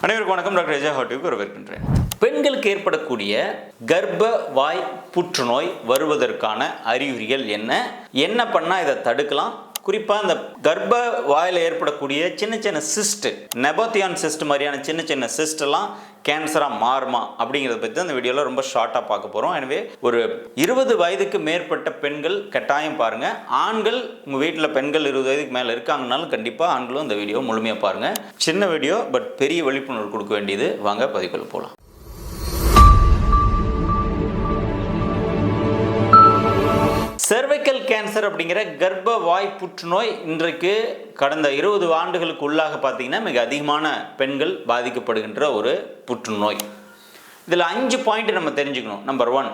அனைவருக்கும் வணக்கம். டாக்டர் விஜய் ஹாட்டிவுக்கு வரவேற்கின்றேன். பெண்களுக்கு ஏற்படக்கூடிய கர்ப்ப வாய் புற்றுநோய் வருவதற்கான அறிகுறிகள் என்ன? என்ன பண்ணால் இதை தடுக்கலாம்? குறிப்பாக அந்த கர்ப்ப வாயில் ஏற்படக்கூடிய சின்ன சின்ன சிஸ்ட் நெபோத்தியான் சிஸ்ட் மாதிரியான சின்ன சின்ன சிஸ்டெல்லாம் கேன்சராக மாறுமா அப்படிங்கிறத பற்றி அந்த வீடியோவில் ரொம்ப ஷார்ட்டாக பார்க்க போகிறோம் எனவே ஒரு இருபது வயதுக்கு மேற்பட்ட பெண்கள் கட்டாயம் பாருங்கள் ஆண்கள் உங்கள் வீட்டில் பெண்கள் இருபது வயதுக்கு மேலே இருக்காங்கனாலும் கண்டிப்பாக ஆண்களும் இந்த வீடியோ முழுமையாக பாருங்கள் சின்ன வீடியோ பட் பெரிய விழிப்புணர்வு கொடுக்க வேண்டியது. வாங்க பதிவுக்குள்ள போகலாம் செர்வைக்கல் கேன்சர் அப்படிங்கிற கர்ப்ப வாய் புற்றுநோய் இன்றைக்கு கடந்த இருபது ஆண்டுகளுக்கு உள்ளாக பார்த்தீங்கன்னா மிக அதிகமான பெண்கள் பாதிக்கப்படுகின்ற ஒரு புற்றுநோய். இதில் அஞ்சு பாயிண்ட் நம்ம தெரிஞ்சுக்கணும். நம்பர் ஒன்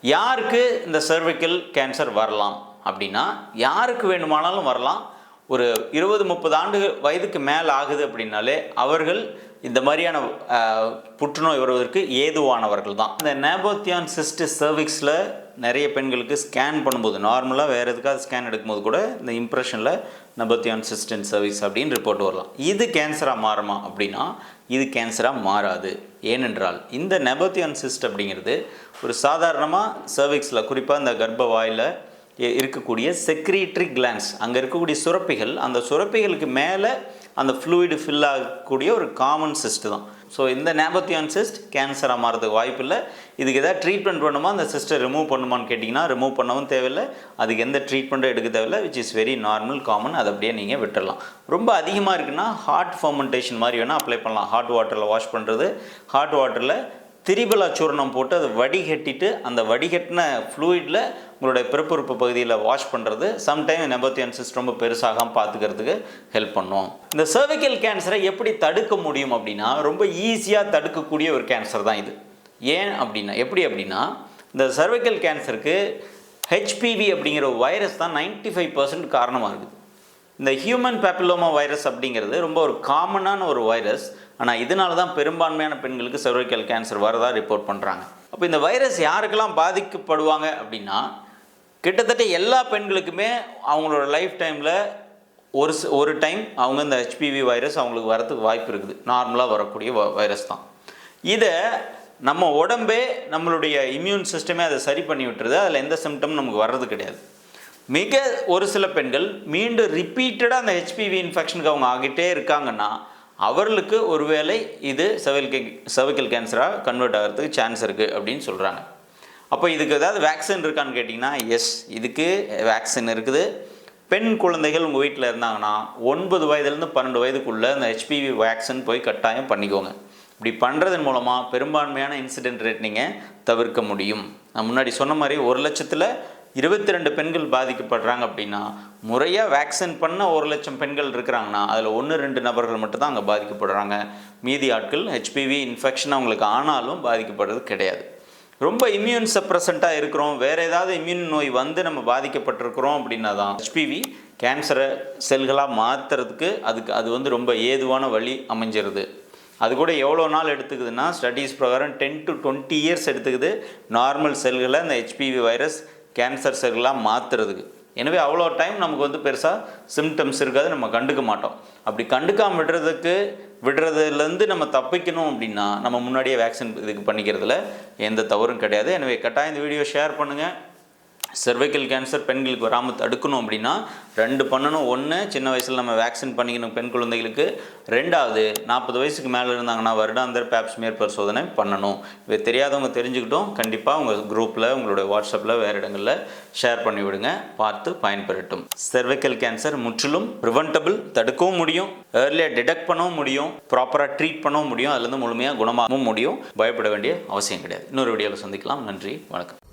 யாருக்கு இந்த செர்வைக்கல் கேன்சர் வரலாம்? அப்படின்னா யாருக்கு வேணுமானாலும் வரலாம். ஒரு இருபது முப்பது ஆண்டு வயதுக்கு மேலே ஆகுது அப்படின்னாலே அவர்கள் இந்த மாதிரியான புற்றுநோய் வருவதற்கு ஏதுவானவர்கள் தான். இந்த நேபோத்தியான் சிஸ்ட் சர்விக்ஸில் நிறைய பெண்களுக்கு ஸ்கேன் பண்ணும்போது நார்மலாக வேறு எதுக்காக ஸ்கேன் எடுக்கும்போது கூட இந்த இம்ப்ரெஷனில் நபத்தியான் சிஸ்டன் சர்வீஸ் அப்படின்னு ரிப்போர்ட் வரலாம். இது கேன்சராக மாறுமா அப்படின்னா இது கேன்சராக மாறாது. ஏனென்றால் இந்த நெபத்தியான் சிஸ்ட் அப்படிங்கிறது ஒரு சாதாரணமாக சர்விக்ஸில் குறிப்பாக இந்த கர்ப்ப வாயில் இருக்கக்கூடிய செக்ரீட்ரி கிளான்ஸ் அங்கே இருக்கக்கூடிய சுரப்பிகள் அந்த சுரப்பிகளுக்கு மேலே அந்த ஃப்ளூயிடு ஃபில் ஆகக்கூடிய ஒரு காமன் சிஸ்ட் தான். ஸோ இந்த நேபத்தியான் சிஸ்ட் கேன்சராக மாறதுக்கு வாய்ப்பு இல்லை. இதுக்கு எதாவது ட்ரீட்மெண்ட் பண்ணுமா? அந்த சிஸ்டை ரிமூவ் பண்ணுமான்னு கேட்டிங்கன்னா ரிமூவ் பண்ணவும் தேவையில்லை. அதுக்கு எந்த ட்ரீட்மெண்ட்டும் எடுக்க தேவையில்லை which is very normal common அதை அப்படியே நீங்கள் விட்டுடலாம் ரொம்ப அதிகமாக இருக்குன்னா ஹாட் ஃபர்மெண்டேஷன் மாதிரி வேணால் அப்ளை பண்ணலாம். ஹாட் வாட்டரில் வாஷ் பண்ணுறது ஹாட் வாட்டரில் திரிபலா சூர்ணம் போட்டு அதை வடிகட்டிட்டு அந்த வடிகட்டின ஃப்ளூயிடில் உங்களுடைய பிறப்புறுப்பு பகுதியில் வாஷ் பண்ணுறது சம்டைம் நெபத்தியன்சிஸ் ரொம்ப பெருசாகாமல் பார்த்துக்கிறதுக்கு ஹெல்ப் பண்ணும். இந்த சர்விக்கல் கேன்சரை எப்படி தடுக்க முடியும் அப்படின்னா ரொம்ப ஈஸியாக தடுக்கக்கூடிய ஒரு கேன்சர் தான் இது. ஏன் அப்படின்னா எப்படி அப்படின்னா இந்த சர்வைக்கல் கேன்சருக்கு ஹெச்பிவி அப்படிங்கிற வைரஸ் தான் 95% ஃபைவ் பர்சன்ட் காரணமாக இருக்குது. இந்த ஹியூமன் பேப்பிலோமா வைரஸ் அப்படிங்கிறது ரொம்ப ஒரு காமனான ஒரு வைரஸ் ஆனால் இதனால தான் பெரும்பான்மையான பெண்களுக்கு cervical கேன்சர் வரதா ரிப்போர்ட் பண்ணுறாங்க அப்போ இந்த வைரஸ் யாருக்கெல்லாம் பாதிக்கப்படுவாங்க அப்படின்னா கிட்டத்தட்ட எல்லா பெண்களுக்குமே அவங்களோட லைஃப் டைமில் ஒரு ஒரு டைம் அவங்க இந்த ஹெச்பிவி வைரஸ் அவங்களுக்கு வரதுக்கு வாய்ப்பு இருக்குது. நார்மலாக வரக்கூடிய வைரஸ் தான். இதை நம்ம உடம்பே நம்மளுடைய இம்யூன் சிஸ்டமே அதை சரி பண்ணி விட்டுருது. அதில் எந்த சிம்டம் நமக்கு வர்றது கிடையாது. மிக ஒரு சில பெண்கள் மீண்டும் ரிப்பீட்டடாக அந்த ஹெச்பிவி இன்ஃபெக்ஷனுக்கு அவங்க ஆகிட்டே இருக்காங்கன்னா அவர்களுக்கு ஒருவேளை இது செவல்கே செவக்கல் கேன்சராக கன்வெர்ட் ஆகிறதுக்கு சான்ஸ் இருக்குது அப்படின்னு சொல்கிறாங்க அப்போ இதுக்கு ஏதாவது வேக்சின் இருக்கான்னு கேட்டிங்கன்னா எஸ் இதுக்கு வேக்சின் இருக்குது. பெண் குழந்தைகள் உங்கள் வீட்டில் இருந்தாங்கன்னா ஒன்பது வயதுலேருந்து பன்னெண்டு வயதுக்குள்ளே அந்த ஹெச்பிவி வேக்சின் போய் கட்டாயம் பண்ணிக்கோங்க. இப்படி பண்ணுறதன் மூலமாக பெரும்பான்மையான இன்சிடென்ட் ரேட் நீங்கள் தவிர்க்க முடியும். நான் முன்னாடி சொன்ன மாதிரி ஒரு லட்சத்தில் இருபத்தி ரெண்டு பெண்கள் பாதிக்கப்படுறாங்க அப்படின்னா முறையாக வேக்சின் பண்ண ஒரு லட்சம் பெண்கள் இருக்கிறாங்கன்னா அதில் ஒன்று ரெண்டு நபர்கள் மட்டும்தான் அங்கே பாதிக்கப்படுறாங்க. மீதி ஆட்கள் ஹெச்பிவி இன்ஃபெக்ஷன் அவங்களுக்கு ஆனாலும் பாதிக்கப்படுறது கிடையாது. ரொம்ப இம்யூன் சப்ரசண்ட்டாக இருக்கிறோம். வேறு ஏதாவது இம்யூன் நோய் வந்து நம்ம பாதிக்கப்பட்டிருக்கிறோம் அப்படின்னா தான் ஹெச்பிவி கேன்சரை செல்களாக மாற்றுறதுக்கு அதுக்கு அது வந்து ரொம்ப ஏதுவான வழி அமைஞ்சிருது. அது கூட எவ்வளோ நாள் எடுத்துக்குதுன்னா ஸ்டடீஸ் பிரகாரம் டென் டு டுவெண்ட்டி இயர்ஸ் எடுத்துக்குது. நார்மல் செல்களை அந்த ஹெச்பிவி வைரஸ் கேன்சர் செல்லாம் மாற்றுறதுக்கு எனவே அவ்வளோ டைம் நமக்கு வந்து பெருசாக சிம்டம்ஸ் இருக்காது நம்ம கண்டுக்க மாட்டோம். அப்படி கண்டுக்காமல் விடுறதுக்கு விடுறதுலேருந்து நம்ம தப்பிக்கணும் அப்படின்னா நம்ம முன்னாடியே வேக்சின் இதுக்கு பண்ணிக்கிறதுல எந்த தவறும் கிடையாது. எனவே கட்டாயம் இந்த வீடியோ ஷேர் பண்ணுங்கள் சர்வைக்கல் கேன்சர் பெண்களுக்கு வராமல் தடுக்கணும் அப்படின்னா ரெண்டு பண்ணணும். ஒன்று சின்ன வயசில் நம்ம வேக்சின் பண்ணிக்கணும் பெண் குழந்தைகளுக்கு. ரெண்டாவது நாற்பது வயசுக்கு மேலே இருந்தாங்கன்னா வருடாந்தர் பேப்ஸ்மியர் பரிசோதனை பண்ணணும். இது தெரியாதவங்க தெரிஞ்சுக்கிட்டோம். கண்டிப்பாக உங்கள் குரூப்பில் உங்களுடைய வாட்ஸ்அப்பில் வேறு இடங்களில் ஷேர் பண்ணி விடுங்க. பார்த்து பயன்பெறட்டும். சர்வைக்கல் கேன்சர் முற்றிலும் ப்ரிவென்டபிள் தடுக்கவும் முடியும். ஏர்லியாக டிடெக்ட் பண்ணவும் முடியும். ப்ராப்பராக ட்ரீட் பண்ணவும் முடியும். அதுலேருந்து முழுமையாக குணமாகவும் முடியும். பயப்பட வேண்டிய அவசியம் கிடையாது. இன்னொரு வீடியோவில் சந்திக்கலாம். நன்றி. வணக்கம்.